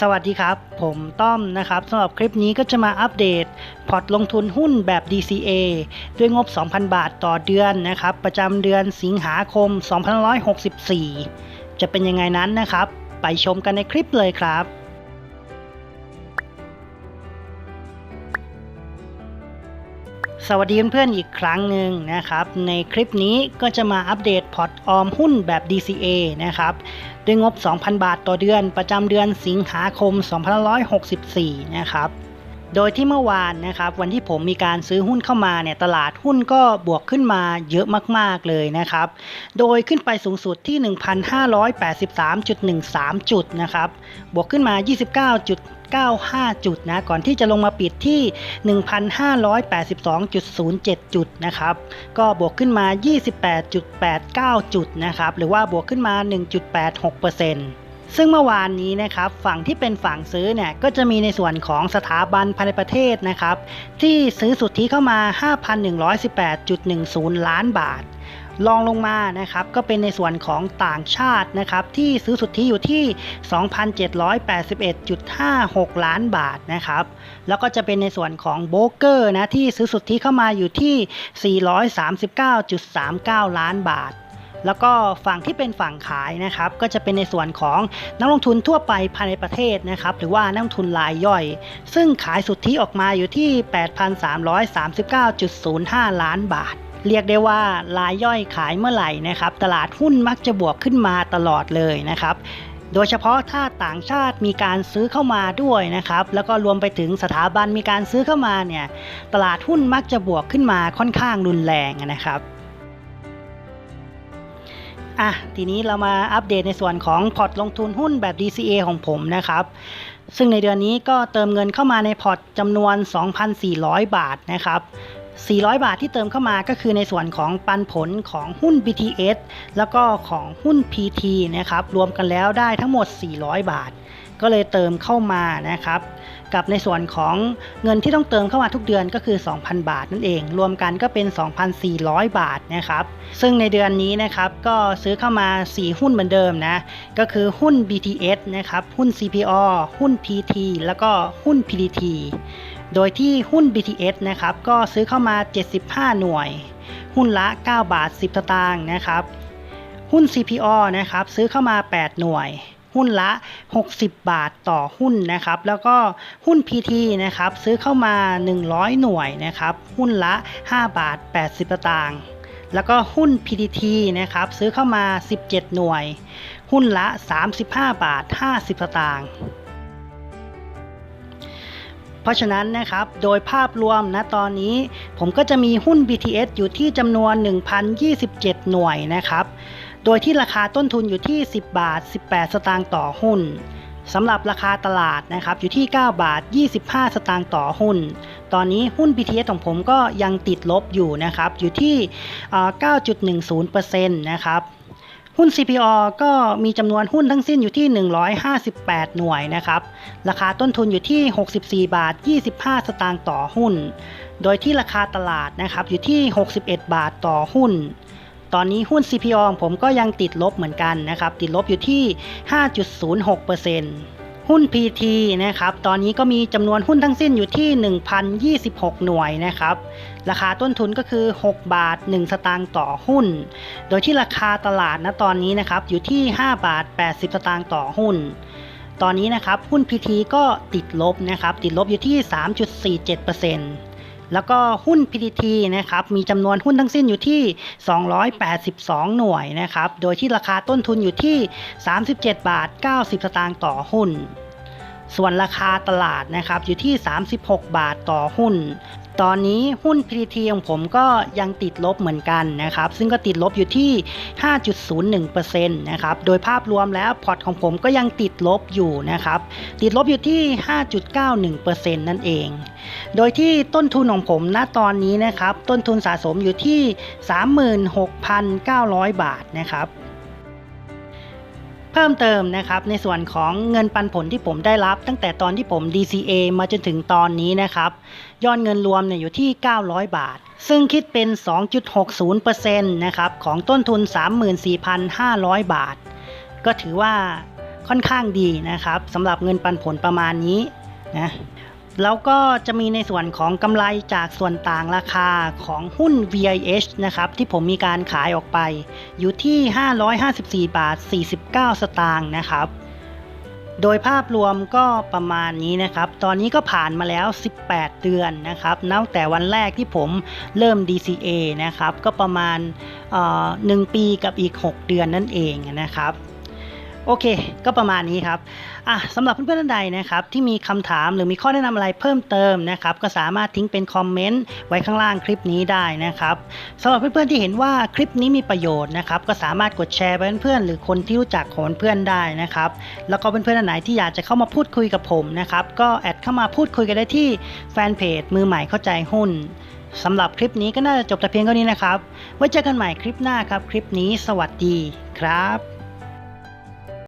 สวัสดีครับ ผมต้อมนะครับสำหรับคลิปนี้ก็จะมาอัปเดต พอร์ตลงทุนหุ้นแบบ DCA ด้วยงบ 2,000 บาทต่อเดือนนะครับประจำเดือนสิงหาคม 2564 จะเป็นยังไงนั้นนะครับ ไปชมกันในคลิปเลยครับ สวัสดีเพื่อนๆอีกครั้งหนึ่งนะครับ ในคลิปนี้ก็จะมาอัปเดตพอร์ตออมหุ้นแบบ DCA นะครับด้วยงบ 2,000 บาทต่อเดือนประจำเดือนสิงหาคม 2564 นะครับโดยที่เมื่อวานนะครับวันที่ผมมีการซื้อหุ้นเข้ามาเนี่ยตลาดหุ้นก็บวกขึ้นมาเยอะมากๆเลยนะครับ โดยขึ้นไปสูงสุดที่ 1,583.13 จุดนะครับบวกขึ้นมา 29 95 จุดนะ ก่อนที่จะลงมาปิดที่ 1,582.07 จุดนะครับ ก็บวกขึ้นมา 28.89 จุดนะครับ หรือว่าบวกขึ้นมา 1.86%ซึ่งเมื่อวานนี้นะครับฝั่งที่เป็นฝั่งซื้อเนี่ยก็จะมีในส่วนของสถาบันภายในประเทศนะครับ ที่ซื้อสุทธิเข้ามา 5,118.10 ล้านบาท ลองลงมานะครับก็เป็นในส่วนของต่างชาตินะครับที่ซื้อสุทธิอยู่ที่ 2,781.56 ล้านบาทนะครับแล้วก็จะเป็นในส่วนของโบรกเกอร์นะที่ซื้อสุทธิเข้ามาอยู่ที่ 439.39 ล้านบาทแล้วก็ฝั่งที่เป็นฝั่งขายนะครับ ก็จะเป็นในส่วนของนักลงทุนทั่วไปภายในประเทศนะครับ หรือว่านักลงทุนรายย่อย ซึ่งขายสุทธิออกมาอยู่ที่ 8,339.05 ล้านบาท เรียกได้ว่ารายย่อยขายเมื่อไหร่นะครับ ตลาดหุ้นมักจะบวกขึ้นมาตลอดเลยนะครับโดยเฉพาะถ้าต่างชาติมีการซื้อเข้ามาด้วยนะครับ แล้วก็รวมไปถึงสถาบันมีการซื้อเข้ามาเนี่ยตลาดหุ้นมักจะบวกขึ้นมาค่อนข้างรุนแรงนะครับอะทีนี้เรามาอัปเดตในส่วนของพอร์ตลงทุนหุ้นแบบ DCA ของผมนะครับ ซึ่งในเดือนนี้ก็เติมเงินเข้ามาในพอร์ตจำนวน 2,400 บาทนะครับ 400 บาทที่เติมเข้ามาก็คือในส่วนของปันผลของหุ้น BTS แล้วก็ของหุ้น PT นะครับ รวมกันแล้วได้ทั้งหมด 400 บาท ก็เลยเติมเข้ามานะครับ กับในส่วนของเงินที่ต้องเติมเข้ามาทุกเดือนก็คือ 2,000 บาทนั่นเอง รวมกันก็เป็น 2,400 บาทนะครับ ซึ่งในเดือนนี้นะครับก็ซื้อเข้ามา 4 หุ้นเหมือนเดิมนะ ก็คือหุ้น BTS นะครับ หุ้น CPO หุ้น PT แล้วก็หุ้น PTT โดยที่หุ้น BTS นะครับก็ซื้อเข้ามา 75 หน่วย หุ้นละ 9 บาท 10 สตางค์นะครับ หุ้น CPO นะครับซื้อเข้ามา 8 หน่วย หุ้นละ 60 บาทต่อหุ้นนะครับ แล้วก็หุ้น PT นะครับซื้อเข้ามา 100 หน่วยนะครับ หุ้นละ 5 บาท 80 สตางค์แล้วก็หุ้น PTT นะครับซื้อเข้ามา 17 หน่วย หุ้นละ 35 บาท 50 สตางค์ เพราะฉะนั้นนะครับ โดยภาพรวมนะตอนนี้ ผมก็จะมีหุ้น BTS อยู่ที่จำนวน 1,027 หน่วยนะครับ โดยที่ราคาต้นทุนอยู่ที่ 10 บาท 18 สตางค์ต่อหุ้นสำหรับราคาตลาดนะครับอยู่ที่ 9 บาท 25 สตางค์ต่อหุ้น ตอนนี้หุ้น BTS ของผมก็ยังติดลบอยู่นะครับ อยู่ที่ 9.10%นะครับ หุ้น CPO ก็มีจำนวนหุ้นทั้งสิ้นอยู่ที่ 158 หน่วยนะครับ ราคาต้นทุนอยู่ที่ 64 บาท 25 สตางค์ต่อหุ้น โดยที่ราคาตลาดนะครับอยู่ที่ 61 บาทต่อหุ้น ตอนนี้หุ้น CPO ของผมก็ยังติดลบเหมือนกันนะครับ ติดลบอยู่ที่ 5.06% หุ้น PT นะครับ ตอนนี้ก็มีจำนวนหุ้นทั้งสิ้นอยู่ที่ 1,026 หน่วยนะครับ ราคาต้นทุนก็คือ 6 บาท 1 สตางค์ต่อหุ้น โดยที่ราคาตลาดณตอนนี้นะครับอยู่ที่ 5 บาท 80 สตางค์ต่อหุ้น ตอนนี้นะครับหุ้น PT ก็ติดลบนะครับ ติดลบอยู่ที่ 3.47% แล้วก็หุ้น PTT นะครับมีจำนวนหุ้นทั้งสิ้นอยู่ที่ 282 หน่วยนะครับ โดยที่ราคาต้นทุนอยู่ที่ 37 บาท 90 สตางค์ต่อหุ้น ส่วนราคาตลาดนะครับอยู่ที่ 36 บาทต่อหุ้น ตอนนี้หุ้น PTT ของผมก็ยังติดลบเหมือนกันนะครับ ซึ่งก็ติดลบอยู่ที่ 5.01%นะครับ โดยภาพรวมแล้วพอร์ตของผมก็ยังติดลบอยู่นะครับ ติดลบอยู่ที่ 5.91%นั่นเอง โดยที่ต้นทุนของผมณตอนนี้นะครับ ต้นทุนสะสมอยู่ที่ 36,900 บาทนะครับ เพิ่มเติมนะครับในส่วนของเงินปันผลที่ผมได้รับ ตั้งแต่ตอนที่ผม DCA มาจนถึงตอนนี้นะครับยอดเงินรวมเนี่ยอยู่ที่ 900 บาท ซึ่งคิดเป็น 2.60%นะครับของต้นทุน 34,500 บาท ก็ถือว่าค่อนข้างดีนะครับสำหรับเงินปันผลประมาณนี้นะ แล้วก็จะมีในส่วนของกำไรจากส่วนต่างราคาของหุ้น VIH นะครับ ที่ผมมีการขายออกไป อยู่ที่ 554 บาท 49 สตางค์นะครับ โดยภาพรวมก็ประมาณนี้นะครับ ตอนนี้ก็ผ่านมาแล้ว 18 เดือนนะครับ นับแต่วันแรกที่ผมเริ่ม DCA นะครับ ก็ประมาณเอ่อหนึ่งปีกับอีก 6 เดือนนั่นเองนะครับ โอเค ก็ประมาณนี้ครับอะสำหรับเพื่อนๆท่านใดนะครับที่มีคำถามหรือมีข้อแนะนำอะไรเพิ่มเติมนะครับก็สามารถทิ้งเป็นคอมเมนต์ไว้ข้างล่างคลิปนี้ได้นะครับสำหรับเพื่อนๆที่เห็นว่าคลิปนี้มีประโยชน์นะครับก็สามารถกดแชร์ไปเพื่อนๆหรือคนที่รู้จักของเพื่อนได้นะครับแล้วก็เพื่อนๆท่านไหนที่อยากจะเข้ามาพูดคุยกับผมนะครับก็แอดเข้ามาพูดคุยกันได้ที่แฟนเพจมือใหม่เข้าใจหุ้นสำหรับคลิปนี้ก็น่าจะจบแต่เพียงเท่านี้นะครับไว้เจอกันใหม่คลิปหน้าครับ คลิปนี้สวัสดีครับ